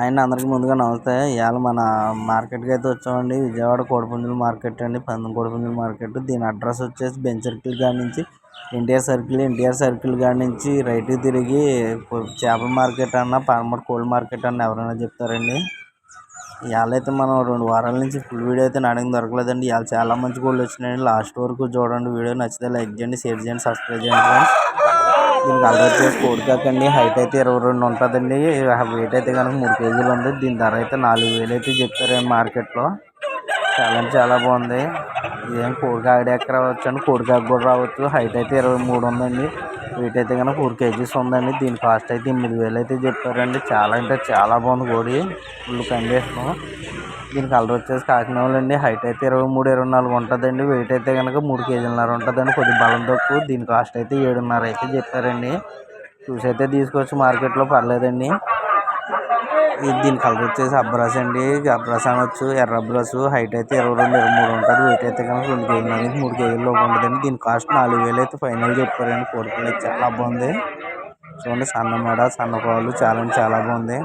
ఆయన అందరికి ముందుగా నమస్తే. ఇవాళ మన మార్కెట్కి అయితే వచ్చామండి. విజయవాడ కోడిపుంజుల మార్కెట్ అండి. పందం కోడిపుంజుల మార్కెట్. దీని అడ్రస్ వచ్చేసి బెంచ్ సర్కిల్ కాడ నుంచి ఎన్టీఆర్ సర్కిల్ ఎన్టీఆర్ సర్కిల్ కాడ నుంచి రైట్కి తిరిగి చేపల మార్కెట్ అన్న పాలమూరు కోల్డ్ మార్కెట్ అన్న ఎవరైనా చెప్తారండి? ఇవాళ అయితే మనం రెండు వారాల నుంచి ఫుల్ వీడియో అయితే నడక దొరకలేదండి. ఇవాళ చాలా మంచి కోళ్ళు వచ్చినాయండి. లాస్ట్ వరకు చూడండి వీడియో. నచ్చితే లైక్ చేయండి షేర్ చేయండి సబ్స్క్రైబ్ చేయండి ఫ్రెండ్స్. దీనికి అల్లరి చేసి కోడికాకండి హైట్ అయితే ఇరవై రెండు ఉంటుందండి. వెయిట్ అయితే కనుక మూడు కేజీలు ఉంది. దీని ధర అయితే నాలుగు వేలు అయితే చెప్పారు మార్కెట్లో. చాలా చాలా బాగుంది. ఇదేం కోడికాడ ఎక్కడ రావచ్చు అండి కోడికాకు కూడా రావచ్చు. హైట్ అయితే ఇరవై మూడు ఉందండి. వెయిట్ అయితే కనుక ఫోర్ కేజీస్ ఉందండి. దీని కాస్ట్ అయితే ఎనిమిది వేలు అయితే చెప్పారండి. చాలా అంటే చాలా బాగుంది కోడి. ఫుల్ కండిషన్ దీని కలర్ వచ్చేసి కాకినాడలో అండి. హైట్ అయితే ఇరవై మూడు ఇరవై నాలుగు ఉంటుందండి. వెయిట్ అయితే కనుక మూడు కేజీలన్నర ఉంటుందండి. కొద్ది బలం తక్కువ. దీని కాస్ట్ అయితే ఏడున్నర అయితే చెప్పారండి. చూసి అయితే తీసుకొచ్చి మార్కెట్లో పర్లేదండి. దీని కలర్ వచ్చేసి అబ్రాస్ అండి. అబ్రాస్ అనొచ్చు ఎర్ర అబ్రాస్. హైట్ అయితే ఇరవై రెండు ఇరవై మూడు ఉంటుంది. వెయిట్ అయితే కనుక రెండు కేజీలు నుంచి మూడు కేజీలు లోపు ఉంటుందండి. దీని కాస్ట్ నాలుగు వేలు అయితే ఫైనల్ చెప్పారండి. కోడిపిల్ల చాలా బాగుంది. చూడండి సన్న మెడ సన్న చాలా అంటే చాలా బాగుంది.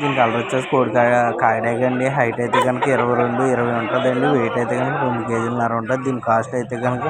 దీని కలర్ వచ్చేసి కోడికాయ కాయడాగ అండి. హైట్ అయితే కనుక ఇరవై రెండు ఇరవై ఉంటుందండి. వెయిట్ అయితే కనుక రెండు కేజీలన్నర ఉంటుంది. దీని కాస్ట్ అయితే కనుక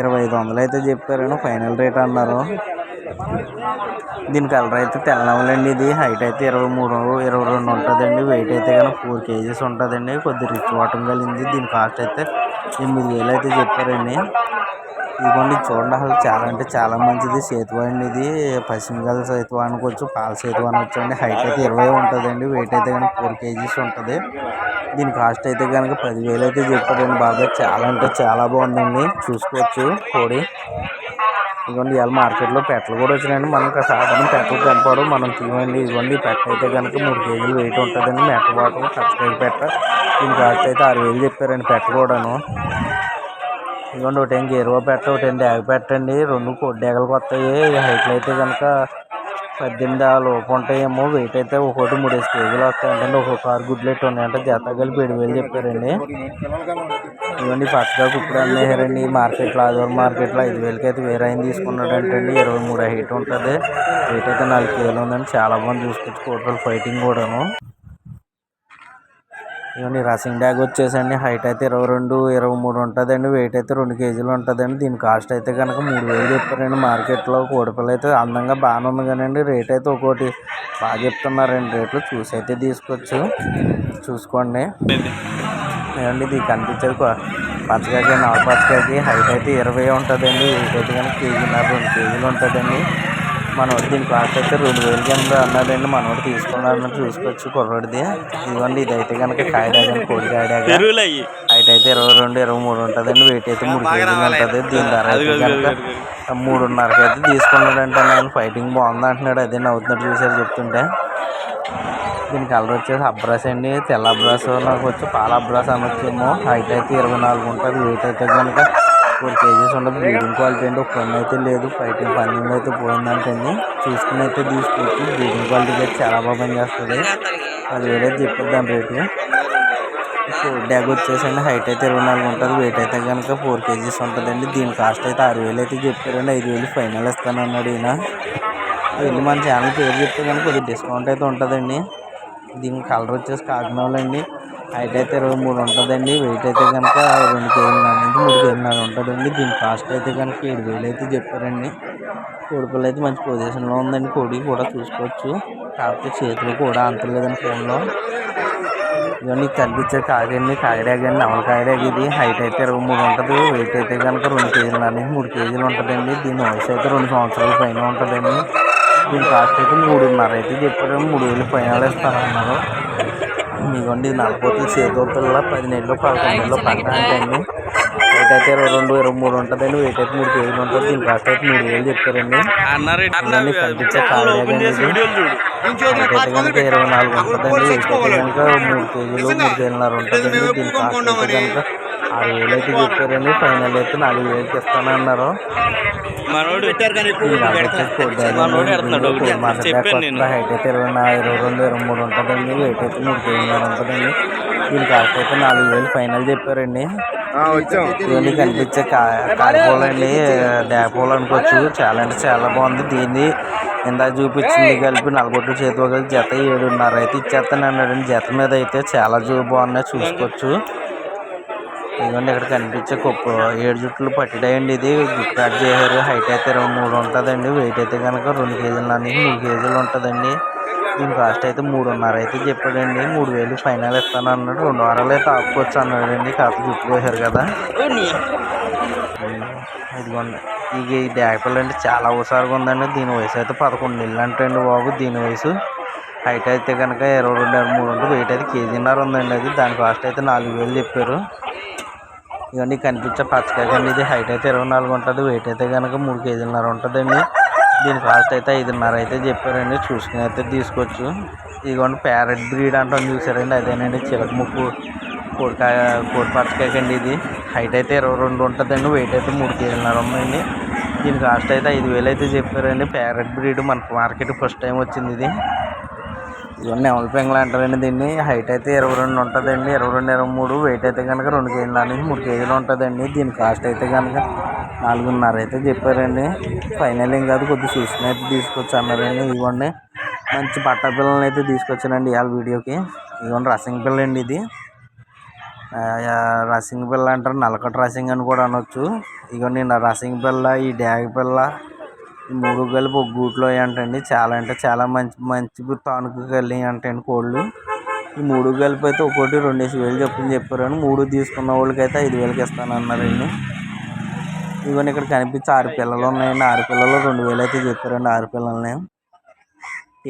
ఇరవై ఐదు వందలు అయితే చెప్పారండి. ఫైనల్ రేట్ అన్నారు. దీని కలర్ అయితే తెల్లవలండి ఇది. హైట్ అయితే ఇరవై మూడు ఇరవై రెండు ఉంటుందండి. వెయిట్ అయితే కనుక ఫోర్ కేజీస్ ఉంటుందండి. కొద్ది రిచ్ వాటం కలిగింది. దీని కాస్ట్ అయితే ఎనిమిది వేలు అయితే చెప్పారండి. ఇదిగోండి చూడండి అసలు చాలా అంటే చాలా మంచిది. సేతువా అండి ఇది. పశ్చిమగల సేతువా అనుకోవచ్చు పాల సేతువా అనొచ్చు అండి హైట్ అయితే ఇరవై ఉంటుందండి. వెయిట్ అయితే కనుక ఫోర్ కేజీస్ ఉంటుంది. దీని కాస్ట్ అయితే కనుక పదివేలు అయితే చెప్పారండి బాబాయ్. చాలా అంటే చాలా బాగుందండి. చూసుకోవచ్చు కోడి. ఇదిగోండి ఇవాళ మార్కెట్లో పెట్టలు కూడా వచ్చినాయండి. మనకు సాధారణ పెట్టలు కనపడవు. మనం తీయండి ఇదిగోండి పెట్ట అయితే కనుక మూడు కేజీలు వెయిట్ ఉంటుందండి. మెట్ట వాటం కచ్చకాయ పెట్ట. దీని కాస్ట్ అయితే ఆరు వేలు చెప్పారండి పెట్ట కూడాను. ఇదిగోండి ఒకటి ఏం గేరువా పెట్ట ఒకటి ఏం డ్యాగ పెట్టండి రెండు కొడ్డేగలకు వస్తాయి హైట్లు అయితే కనుక పద్దెనిమిది ఆ లోపు ఉంటాయేమో. వెయిట్ అయితే ఒకటి మూడేసి కేజీలు వస్తాయంటే ఒక్కొక్క ఆరు గుడ్లు ఎట్టు ఉన్నాయంటే. జత కలిపి ఏడు వేలు చెప్పారండి. ఇవన్నీ పచ్చగా ఇప్పుడు అమ్మేశారండి మార్కెట్లో ఆదివారం మార్కెట్లో ఐదు వేలకి అయితే వేరే ఆయన తీసుకున్నాడంటండి. ఇరవై మూడు హైట్ ఉంటుంది. వెయిట్ అయితే నాలుగు వేలు ఉందండి. చాలా బాగుంది చూసుకోవచ్చు కోటలు ఫైటింగ్ కూడాను. ఇవన్నీ రసింగ్ డ్యాగ్ వచ్చేసండి. హైట్ అయితే ఇరవై రెండు ఇరవై మూడు ఉంటుందండి. వెయిట్ అయితే రెండు కేజీలు ఉంటుందండి. దీని కాస్ట్ అయితే కనుక మూడు వేలు చెప్పారండి. మార్కెట్లో కోడిపిల్ల అయితే అందంగా బాగానే ఉంది కానండి. రేట్ అయితే ఒక్కోటి బాగా చెప్తున్నారండి. రేట్లు చూసి అయితే తీసుకోవచ్చు చూసుకోండి. ఏమండి ఇది కనిపించేది పచ్చకాయకి నాలుగు పచ్చకాయకి హైట్ అయితే ఇరవై ఉంటుందండి. వెయిట్ అయితే కనుక కేజీన్నర రెండు కేజీలు ఉంటుందండి. మనోడు దీని కాస్ట్ అయితే రెండు వేలు కింద అన్నాడండి. మనోడు తీసుకున్నాడని చూసుకోవచ్చు కుర్రోడిది. ఇదిగోండి ఇది అయితే కనుక కాయడాగని కోడి కాయడాగ. హైట్ అయితే ఇరవై రెండు ఇరవై మూడు ఉంటుందండి. వెయిట్ అయితే మూడు కేజీలు ఉంటుంది. దీని ధర అయితే కనుక మూడున్నరకి అయితే తీసుకున్నాడంటే. నేను ఫైటింగ్ బాగుంది అంటున్నాడు అదే నవ్వుతున్నట్టు చూసారు చెప్తుంటే. దీని కలర్ వచ్చేసి అబ్రాస్ అండి. తెల్ల అబ్రాస్ నాకు వచ్చి పాల అబ్రాస్ అనొచ్చేమో. హైట్ అయితే ఇరవై నాలుగు ఉంటుంది. వెయిట్ అయితే కనుక ఫోర్ కేజీస్ ఉండదు. బ్రీడింగ్ క్వాలిటీ అండి ఒక పన్ను అయితే లేదు. ఫైటింగ్ పన్నెండు అయితే పోయిందంటండి. చూసుకుని అయితే తీసుకొచ్చి బ్రీడింగ్ క్వాలిటీ అయితే చాలా బాగా పనిచేస్తుంది. అది వేరే చెప్పిద్దాం రేటు. రేటు డ్యాగ్ వచ్చేసండి. హైట్ అయితే ఇరవై నాలుగు ఉంటుంది. వెయిట్ అయితే కనుక ఫోర్ కేజీస్ ఉంటుందండి. దీని కాస్ట్ అయితే ఆరు వేలు అయితే చెప్పారండి. ఐదు వేలు ఫైనల్ ఇస్తానన్నాడు ఈయన. వెళ్ళి మన ఛానల్ పేరు చెప్తే కనుక కొద్దిగా డిస్కౌంట్ అయితే ఉంటుందండి. దీని కలర్ వచ్చేసి కాకినాడలో అండి హైట్ అయితే ఇరవై మూడు ఉంటుందండి. వెయిట్ అయితే కనుక రెండు కేజీల నుంచి మూడు కేజీలన్నర ఉంటుందండి. దీని కాస్ట్ అయితే కనుక ఏడు వేలు అయితే చెప్పారండి. కోడిపిల్ల అయితే మంచి పొజిషన్లో ఉందండి. కోడి కూడా చూసుకోవచ్చు. కాకపోతే చేతులు కూడా అంతలేదండి ఫోన్లో ఇవన్నీ కనిపించే కాగండి కాగడాగండి నవల కాగడాగ ఇది. హైట్ అయితే ఇరవై మూడు ఉంటుంది. వెయిట్ అయితే కనుక రెండు కేజీలు అనేది మూడు కేజీలు ఉంటుందండి. దీని వయసు అయితే రెండు సంవత్సరాల పైన ఉంటుందండి. దీని కాస్ట్ అయితే మూడున్నర అయితే చెప్పారు. మూడు వేలు ఫైనల్ ఇస్తానన్నారు మీకోండి నలపోతులు చేతో పిల్ల పది నెలలు పదకొండు నెలలు పడ్డాంటండి వెయిట్ అయితే ఇరవై రెండు ఇరవై మూడు ఉంటుందండి. వెయిట్ అయితే మూడు కేజీలు ఉంటుంది. దీని కాస్ట్ అయితే మూడు వేలు చెప్పారండి. కనిపించే ఇరవై నాలుగు ఉంటుందండి కనుక మూడు కేజీలు మూడు కేజీలన్నర ఉంటుందండి దీని కాస్ట్ అయితే కనుక ఆరు వేలు అయితే చెప్పారండి. ఫైనల్ అయితే నాలుగు వేలకి ఇస్తానన్నారు. మనోడు హైట్ అయితే ఇరవై నా ఇరవై రెండు ఇరవై మూడు ఉంటుందండి. వెయిట్ అయితే మూడు కేజీలు ఉంటుందండి. దీని అయితే నాలుగు వేలు ఫైనల్ చెప్పారండి. ఇవన్నీ కనిపించే కా కాయపూలు అండి దేపూలు అనుకోవచ్చు. చాలా అంటే చాలా బాగుంది. దీన్ని ఇందాక చూపించింది కలిపి నలగొట్టు చేతితో కలిపి జత ఏడున్నర అయితే ఇచ్చేస్తాను అన్నాడండి. జత మీద అయితే చాలా జూ బాగున్నాయి. చూసుకోవచ్చు. ఇదిగోండి ఇక్కడ కనిపించే కుప్ప. ఏడు జుట్లు పట్టిడాయండి ఇది. జుట్టు కట్ చేశారు. హైట్ అయితే ఇరవై మూడు ఉంటుందండి. వెయిట్ అయితే కనుక రెండు కేజీలు నానికి మూడు కేజీలు ఉంటుందండి. దీని కాస్ట్ అయితే మూడున్నర అయితే చెప్పాడండి. మూడు వేలు ఫైనల్ ఇస్తాను అన్నాడు. రెండు వారాలు అయితే ఆపుకోవచ్చు అన్నాడండి. కాస్త గుట్టుకోసారు కదా. ఇదిగోండి. ఇక ఈ డాకపిల్ల అంటే చాలా హుషారుగా ఉందండి. దీని వయసు అయితే పదకొండు నెలలు అంటండి బాబు దీని వయసు. హైట్ అయితే కనుక ఇరవై రెండు ఇరవై మూడు ఉంటుంది వెయిట్ అయితే కేజీన్నర ఉందండి అది. దాని కాస్ట్ అయితే నాలుగు వేలు చెప్పారు ఇవన్నీ కనిపించే పచ్చకాయ అండి ఇది హైట్ అయితే ఇరవై నాలుగు ఉంటుంది. వెయిట్ అయితే కనుక మూడు కేజీలన్నర ఉంటుందండి. దీని కాస్ట్ అయితే ఐదున్నర అయితే చెప్పారండి. చూసుకుని అయితే తీసుకోవచ్చు. ఇదిగోండి ప్యారెట్ బ్రీడ్ అంటాం చూసారండి. అదేనండి చిలక ముక్కు కోడికాయ కోడి అండి ఇది. హైట్ అయితే ఇరవై రెండు ఉంటుందండి. వెయిట్ అయితే మూడు కేజీలన్నర ఉందండి. దీని కాస్ట్ అయితే ఐదు వేలు అయితే చెప్పారండి. ప్యారెట్ బ్రీడ్ మనకు మార్కెట్ ఫస్ట్ టైం వచ్చింది ఇది. ఇవన్నీ ఎవరి పెంగలు అంటారండి దీన్ని. హైట్ అయితే ఇరవై రెండు ఉంటుందండి. ఇరవై రెండు ఇరవై మూడు. వెయిట్ అయితే కనుక రెండు కేజీల నుంచి మూడు కేజీలు ఉంటుందండి. దీని కాస్ట్ అయితే కనుక నాలుగున్నర అయితే చెప్పారండి. ఫైనల్ ఏం కాదు కొద్దిగా చూసుకుని అయితే తీసుకొచ్చి అన్నారండి. ఇవ్వండి. మంచి పట్ట పిల్లల్ని అయితే తీసుకొచ్చానండి ఇవాళ వీడియోకి. ఇవ్వండి రసింగ్ పిల్ల అండి ఇది రసింగ్ పిల్ల అంటారు నలకట రసింగ్ అని కూడా అనొచ్చు. ఇదిగోండి నా రసింగ్ పిల్ల ఈ డ్యాగ్ పిల్ల ఈ మూడు కలిపి ఒక గూట్లో అంటండి. చాలా అంటే చాలా మంచి మంచి తానుకు కళ్ళి అంటండి కోళ్ళు. ఈ మూడు కలిపి అయితే ఒక్కోటి రెండేసి వేలు చెప్పని చెప్పారని మూడు తీసుకున్న వాళ్ళకైతే ఐదు వేలకి ఇస్తానన్నారండి. ఇవన్నీ ఇక్కడ కనిపించి ఆరు పిల్లలు ఉన్నాయండి. ఆరు పిల్లలు రెండు వేలు అయితే చెప్పారండి. ఆరు పిల్లల్ని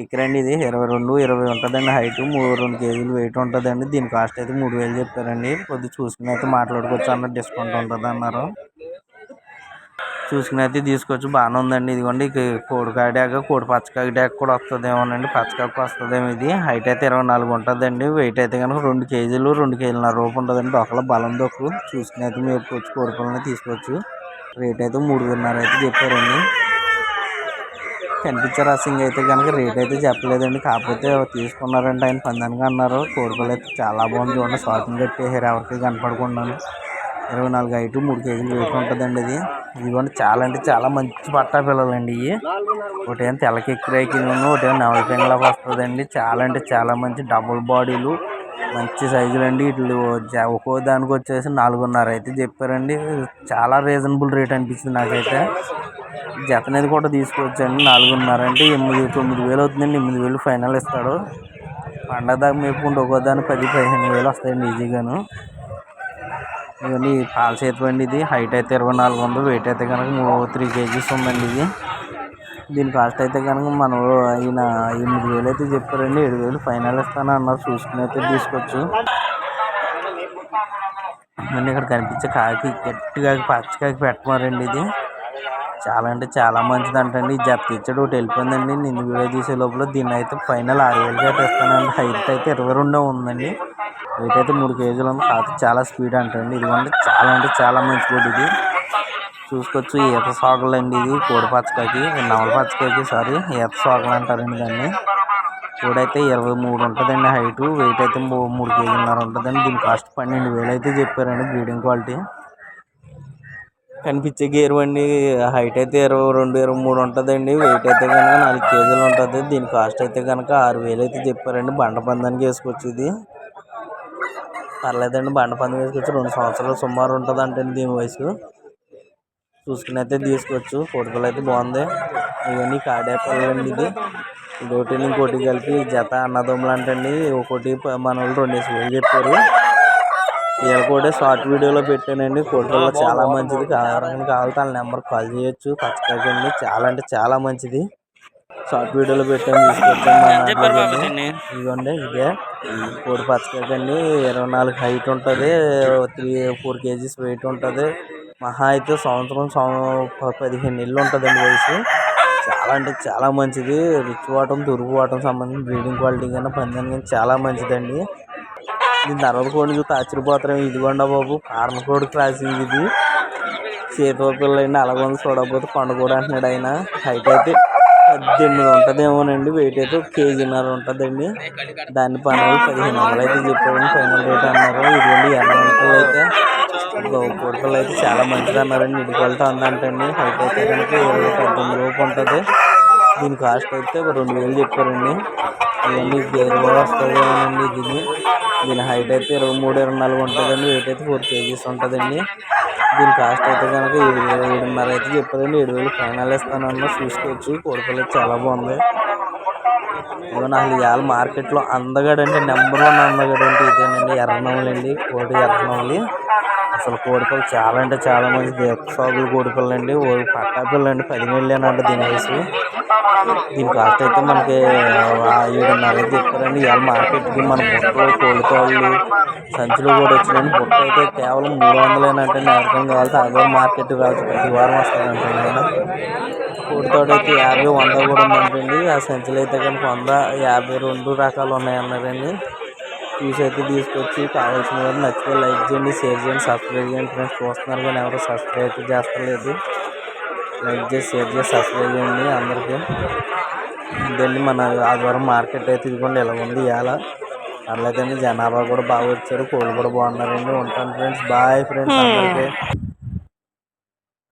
ఎక్కరండి ఇది. ఇరవై రెండు ఇరవై ఉంటుందండి హైట్ మూడు రెండు కేజీలు వెయిట్ ఉంటుందండి. దీని కాస్ట్ అయితే మూడు వేలు చెప్పారండి. కొద్దిగా చూసుకుని అయితే మాట్లాడుకోవచ్చు అన్న డిస్కౌంట్ ఉంటుంది అన్నారు చూసుకుని అయితే తీసుకోవచ్చు. బాగానే ఉందండి. ఇదిగోండి ఇక కోడికాడాక కోడి పచ్చకాయ డాక్ కూడా వస్తుందేమోనండి. పచ్చకాయకు వస్తుందేమో ఇది. హైట్ అయితే ఇరవై నాలుగు ఉంటుందండి. వెయిట్ అయితే కనుక రెండు కేజీలు రెండు కేజీలన్నర రూపు ఉంటుందండి. ఒకళ్ళ బలం దొక్కు చూసుకుని అయితే మీరు కోడి కోడిపిల్లని తీసుకోవచ్చు. రేట్ అయితే మూడు అయితే చెప్పారండి. కనిపించే రసింగ్ అయితే కనుక రేట్ అయితే చెప్పలేదండి. కాకపోతే తీసుకున్నారంటే ఆయన పందానికి అన్నారు. కోరికలు అయితే చాలా బాగుంది చూడండి. షార్టింగ్ కట్టేసారు ఎవరికి కనపడకుండాను. ఇరవై నాలుగు ఐటు మూడు కేజీలు వెయిట్ ఉంటుందండి ఇది. ఇదిగోండి చాలా అంటే చాలా మంచి పట్టా పిల్లలండి ఇవి. ఒకటేమో తెల్లకి ఎక్కిరేకిను ఒకటేమో నవల పింగళకి వస్తుందండి. చాలా అంటే చాలా మంచి డబుల్ బాడీలు. మంచి సైజులు అండి వీటిలో జ- ఒక్కో దానికి వచ్చేసి నాలుగున్నర అయితే చెప్పారండి. చాలా రీజనబుల్ రేట్ అనిపించింది నాకైతే. జత అనేది కూడా తీసుకొచ్చండి నాలుగున్నర అంటే ఎనిమిది తొమ్మిది వేలు అవుతుందండి. ఎనిమిది వేలు ఫైనల్ ఇస్తాడు. పండగ దాకా మేపుకుంటే ఒక్కో దానికి పది పదిహేను వేలు వస్తాయండి ఈజీగాను. ఇవన్నీ పాల చేతి అండి ఇది. హైట్ అయితే ఇరవై నాలుగు వందలు వెయిట్ అయితే కనుక త్రీ కేజీస్ ఉందండి ఇది. దీని కాస్ట్ అయితే కనుక మనం ఈయన ఎనిమిది వేలు అయితే చెప్పారండి. ఏడు వేలు ఫైనల్ ఇస్తాను అన్నారు. చూసుకుని అయితే తీసుకోవచ్చు. మళ్ళీ ఇక్కడ కనిపించే కాకి గట్టిగా పచ్చకాకి పెట్టమారండి ఇది. చాలా అంటే చాలా మంచిది అంటండి ఈ జత ఇచ్చాడు ఒకటి వెళ్ళిపోయిందండి. నేను వీడియో తీసే లోపల దీన్ని అయితే ఫైనల్ ఆరు వేలుగా తెస్తానండి హైట్ అయితే ఇరవై రెండో ఉందండి. వెయిట్ అయితే మూడు కేజీలు ఉంది. కాకపోతే చాలా స్పీడ్ అంటండి. ఇదిగోండి. చాలా అంటే చాలా మంచి ఇది. చూసుకోవచ్చు ఈత సాగులు అండి ఇది కోడి పచ్చకాయకి నవల పచ్చకాయకి సారీ ఈత సాగులు అంటారండి దాన్ని. కోడైతే ఇరవై మూడు ఉంటుందండి హైట్ వెయిట్ అయితే మూ- మూడు కేజీలన్నర ఉంటుందండి. దీని కాస్ట్ పన్నెండు వేలు అయితే చెప్పారండి బ్రీడింగ్ క్వాలిటీ. కనిపించే గేరు అండి హైట్ అయితే ఇరవై రెండు ఇరవై మూడు ఉంటుందండి వెయిట్ అయితే కనుక నాలుగు కేజీలు ఉంటుంది. దీని కాస్ట్ అయితే కనుక ఆరు వేలు అయితే చెప్పారండి బండ పందానికి వేసుకోవచ్చు ఇది. పర్లేదండి బండ పందం వేసుకొచ్చి రెండు సంవత్సరాలు సుమారు ఉంటుంది అంటే దీని వయసు. చూసుకుని అయితే తీసుకోవచ్చు. కోడిపిల్ల అయితే బాగుంది. ఇవన్నీ కాడే పిల్లలండి ఇది. ఇదొకటి ఇంకోటి కలిపి జత అన్నదమ్ములు అంటండి. ఒకటి మన వాళ్ళు రెండేసి వేలు చెప్పారు. వీళ్ళ కూడా షార్ట్ వీడియోలో పెట్టానండి. కోడిపిల్ల చాలా మంచిది. ఎవరికైనా కావాలంటే వాళ్ళ నెంబర్ కాల్ చేయొచ్చు. పచ్చకాకండి చాలా అంటే చాలా మంచిది. షార్ట్ వీడియోలో పెట్టాను. తీసుకొచ్చాను. ఇదిగోండి ఇదే. కోడి పచ్చకాకండి ఇరవై నాలుగు హైట్ ఉంటుంది. త్రీ ఫోర్ కేజీస్ వెయిట్ ఉంటుంది. మహా అయితే సంవత్సరం ప- పదిహేను నెలలు ఉంటుందండి వయసు. చాలా అంటే చాలా మంచిది. రిచ్ వాటం దుర్గు వాటం సంబంధించిన బ్రీడింగ్ క్వాలిటీ కన్నా పందానికి కానీ చాలా మంచిదండి. దీని తర్వాత కోడి చూస్తే ఆశ్చర్యపోతారు ఇదిగోండా బాబు కారణ కోడి క్రాసింగ్ ఇది. చేతితో పిల్లండి అలాగొంది చూడకపోతే కొండ కూడా అంటున్నాడు ఆయన. హైట్ అయితే పద్దెనిమిది ఉంటుందేమోనండి. వెయిట్ అయితే ఒక కేజీన్నర ఉంటుందండి. దాని పనులు పదిహేను వందలు అయితే చెప్పారండి ఫైనల్ రేట్ అన్నారు. ఇదిగోండి ఎర్రగంటలు అయితే కోడికలు అయితే చాలా మంచిది అన్నారండి. ఇటుకొలతో ఉందంటండి. హైట్ అయితే కనుక ఇరవై పద్దెనిమిది రూపు ఉంటుంది. దీని కాస్ట్ అయితే ఒక రెండు వేలు చెప్పారండి. ఇవన్నీ వస్తాయి అండి దీన్ని దీని హైట్ అయితే ఇరవై మూడు ఇరవై నాలుగు ఉంటుందండి. వెయిట్ అయితే ఫోర్ కేజీస్ ఉంటుందండి. దీని కాస్ట్ అయితే కనుక ఏడు వేల ఏడున్నర అయితే చెప్పదండి ఏడు వేలు ఫైనల్ ఇస్తానన్నా చూసుకోవచ్చు. కోడిపల్లి చాలా బాగుంది. ఇదిగో నాకు ఇవాళ మార్కెట్లో అందగాడు అంటే నెంబర్ వన్ అందగాడు అంటే ఇదేనండి. ఎర్రనవలండి. అండి కోడి ఎర్రనవలి. అసలు కోడిపిల్ల చాలా అంటే చాలా మంది దీపసాగులు కోడిపిల్ల అండి ఓ పట్టా పిల్ల అండి పది అంట దీని వయసు. దీని కాస్ట్ అయితే మనకి ఆ ఏడున్నర అయితే చెప్పారండి. ఇవాళ మార్కెట్కి మన బుట్టలు కోడికాళ్ళు సంచులు కూడా వచ్చినాయండి బుట్ట అయితే కేవలం మూడు వందలేనంటే. ఎవరికైనా కావాలి ఆదివారం మార్కెట్ కావచ్చు. ప్రతి వారం వస్తాయంటే కోడితోడు అయితే యాభై వంద కూడా ఉందంటండి. ఆ సంచులు అయితే కనుక వంద యాభై రెండు రకాలు ఉన్నాయన్నారండి. చూసి అయితే తీసుకొచ్చి కావాల్సిన వారు నచ్చితే లైక్ చేయండి షేర్ చేయండి సబ్స్క్రైబ్ చేయండి ఫ్రెండ్స్ చూస్తున్నారు కానీ ఎవరు సబ్స్క్రైబ్ అయితే చేస్తలేదు లైక్ చేసి షేర్ చేసి సబ్స్క్రైబ్ చేయండి అందరికీ. ఇదండి మన ఆదివారం మార్కెట్ అయితే ఇదిగోండి ఇలా ఉంది ఇవాళ? పర్లేదండి జనాభా కూడా బాగా వచ్చారు కోళ్ళు కూడా బాగున్నారండి ఉంటాను ఫ్రెండ్స్ బాయ్ ఫ్రెండ్స్ అందరికీ.